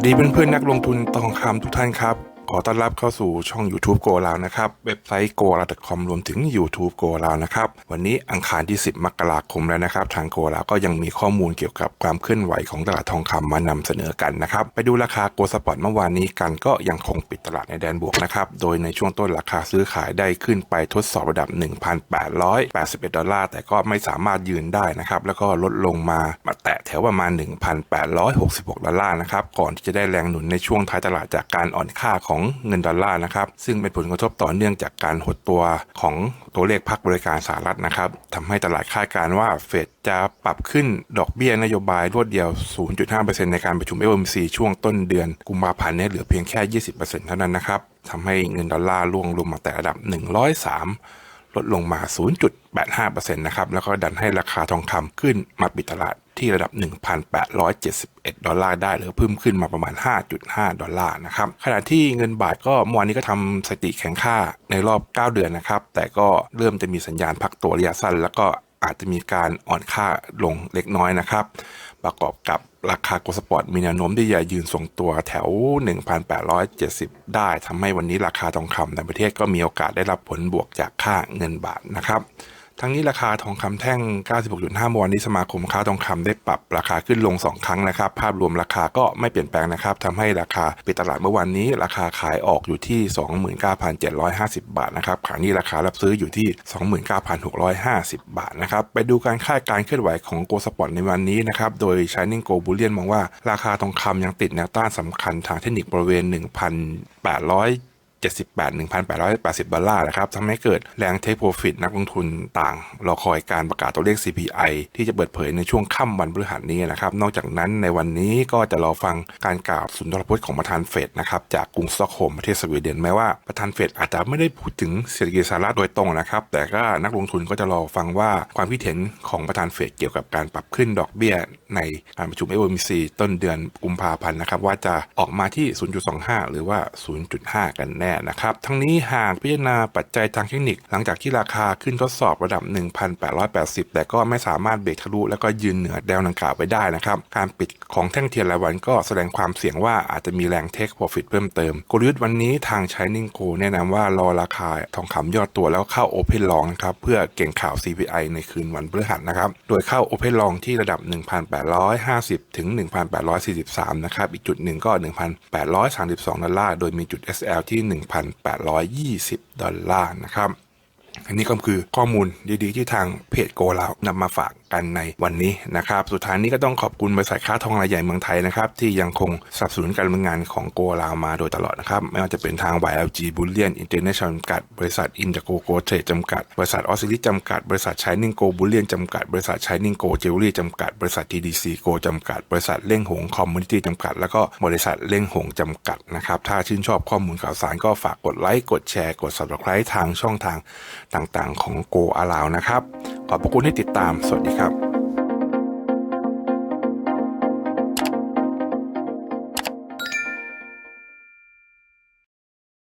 วัสดีเพื่อนๆนักลงทุนทองคำทุกท่านครับ ขอต้อนรับเข้าสู่ช่อง YouTube Go ลาวนะครับ เว็บไซต์ go ลาว .com รวมถึง YouTube Go ลาวนะครับ วันนี้อังคารที่ 10 มกราคมแล้วนะครับ ทาง Go ลาวก็ยังมีข้อมูลเกี่ยวกับความเคลื่อนไหวของตลาดทองคำมานำเสนอกันนะครับ ไปดูราคาโกลสปอร์ตเมื่อวานนี้กันก็ยังคงปิดตลาดในแดนบวกนะครับ โดยในช่วงต้นราคาซื้อขายได้ขึ้นไปทดสอบระดับ 1,881 ดอลลาร์ แต่ก็ไม่สามารถยืนได้นะครับแล้วก็ลดลงมามาแตะแถวประมาณ 1,866 ดอลลาร์นะครับก่อนที่จะได้แรงหนุนในช่วงท้ายตลาดจากการอ่อนค่าของเงินดอลลาร์นะครับ ซึ่งเป็นผลกระทบต่อเนื่องจากการหดตัวของตัวเลขพักบริการสหรัฐนะครับทำให้ตลาดคาดการณ์ว่าเฟดจะปรับขึ้นดอกเบี้ยนโยบายรวดเดียว 0.5%ในการประชุม FOMC ช่วงต้นเดือนกุมภาพันธ์นี้เหลือเพียงแค่ 20%เท่านั้นนะครับทำให้เงินดอลลาร์ล่วงลงมาแต่ระดับ 103 ลดลงมา 0.85%นะครับ แล้วก็ดันให้ราคาทองคำขึ้นมาปิดตลาดที่ระดับ 1,871 ดอลลาร์ได้หรือเพิ่มขึ้นมาประมาณ 5.5 ดอลลาร์นะครับ ขณะที่เงินบาทก็เมื่อวานนี้ก็ทำสถิติแข็งค่าในรอบ 9 เดือนนะครับ แต่ก็เริ่มจะมีสัญญาณพักตัวระยะสั้นแล้วก็ อาจจะมีการอ่อนค่าลงเล็กน้อยนะครับ ประกอบกับราคาโกลสปอร์ตมีแนวโน้มที่จะยืนทรงตัวแถว 1,870 ได้ทำให้วันนี้ราคาทองคำในประเทศก็มีโอกาสได้รับผลบวกจากค่าเงินบาทนะครับ ทั้งนี้ราคาทองคำแท่ง 96.5มวานนี้สมาคมค้าทองคำได้ปรับราคาขึ้นลง 2 ครั้งนะครับ ภาพรวมราคาก็ไม่เปลี่ยนแปลงนะครับทำให้ราคาปิดตลาดเมื่อวานนี้ ราคาขายออกอยู่ที่ 29,750 บาทนะครับขณะนี้ราคารับซื้ออยู่ที่ 29,650 บาทนะครับ ไปดูการคาดการเคลื่อนไหวของโกลสปอร์ตในวันนี้นะครับ โดย Shining Gold Bullion มองว่าราคาทองคำยังติดแนวต้านสำคัญทางเทคนิคบริเวณ 1,800 78 1,880 ดอลลาร์นะครับทำให้เกิดแรงเทคโปรฟิตนักลงทุนต่าง รอคอยการประกาศตัวเลข CPI ที่จะเปิดเผยในช่วงค่ำวันพฤหัสนี้นะครับนอกจากนั้นในวันนี้ก็จะรอฟังการกล่าวสุนทรพจน์ของประธานเฟดนะครับจากกรุงสตอกโฮล์มประเทศสวีเดนแม้ว่าประธานเฟดอาจจะไม่ได้พูดถึงเศรษฐกิจสหรัฐโดยตรงนะครับแต่ก็นักลงทุนก็จะรอฟังว่าความคิดเห็นของประธานเฟดเกี่ยวกับการปรับขึ้นดอกเบี้ย ในการประชุม FOMC ต้นเดือนกุมภาพันธ์นะครับว่าจะออกมาที่ 0.25 หรือว่า 0.5 กันแน่นะครับ ทั้งนี้หากพิจารณาปัจจัยทางเทคนิค หลังจากที่ราคาขึ้นทดสอบระดับ 1,880 แต่ก็ไม่สามารถเบรกทะลุแล้วก็ยืนเหนือแนวดังกล่าวไปได้นะครับ การปิดของแท่งเทียนรายวันก็แสดงความเสี่ยงว่าอาจจะมีแรงเทคโปรฟิตเพิ่มเติมกลยุทธ์วันนี้ทาง Shining Co แนะนำว่ารอราคาทองคำยอดตัวแล้วเข้า Open Long นะครับเพื่อเก่งข่าว CPI ในคืนวันพฤหัสนะครับโดยเข้า Open Long ที่ระดับ 1,850 ถึง 1,843 นะครับอีกจุดหนึ่งก็ 1,832 ดอลลาร์โดยมีจุด SL ที่1,820 ดอลลาร์นะครับ อันนี้ก็คือข้อมูลดีๆ ที่ทางเพจโกเรานำมาฝาก กันในวันนี้นะครับสุดท้ายนี้ก็ต้องขอบคุณบริษัทค้าทองรายใหญ่เมืองไทยนะครับที่ยังคงสนับสนุนการดำเนินงานของโกลาวมาโดยตลอดนะครับไม่ว่าจะเป็นทาง YLG Bullion International จำกัด บริษัท Indigo Go Trade จำกัด บริษัทออสซิลิจำกัด บริษัท Shining Go Bullion จำกัด บริษัท Shining Go Jewelry จำกัด บริษัท TDC Go จำกัด บริษัทเล่งหงคอมมูนิตี้จำกัด แล้วก็บริษัทเล่งหงจำกัดนะครับ ถ้าชื่นชอบข้อมูลข่าวสารก็ฝากกดไลค์ กดแชร์ กด subscribe ทางช่องทางต่างๆ ของ Go อ l o w นะครับ ขอบพระคุณที่ติดตาม สวัสดีครับ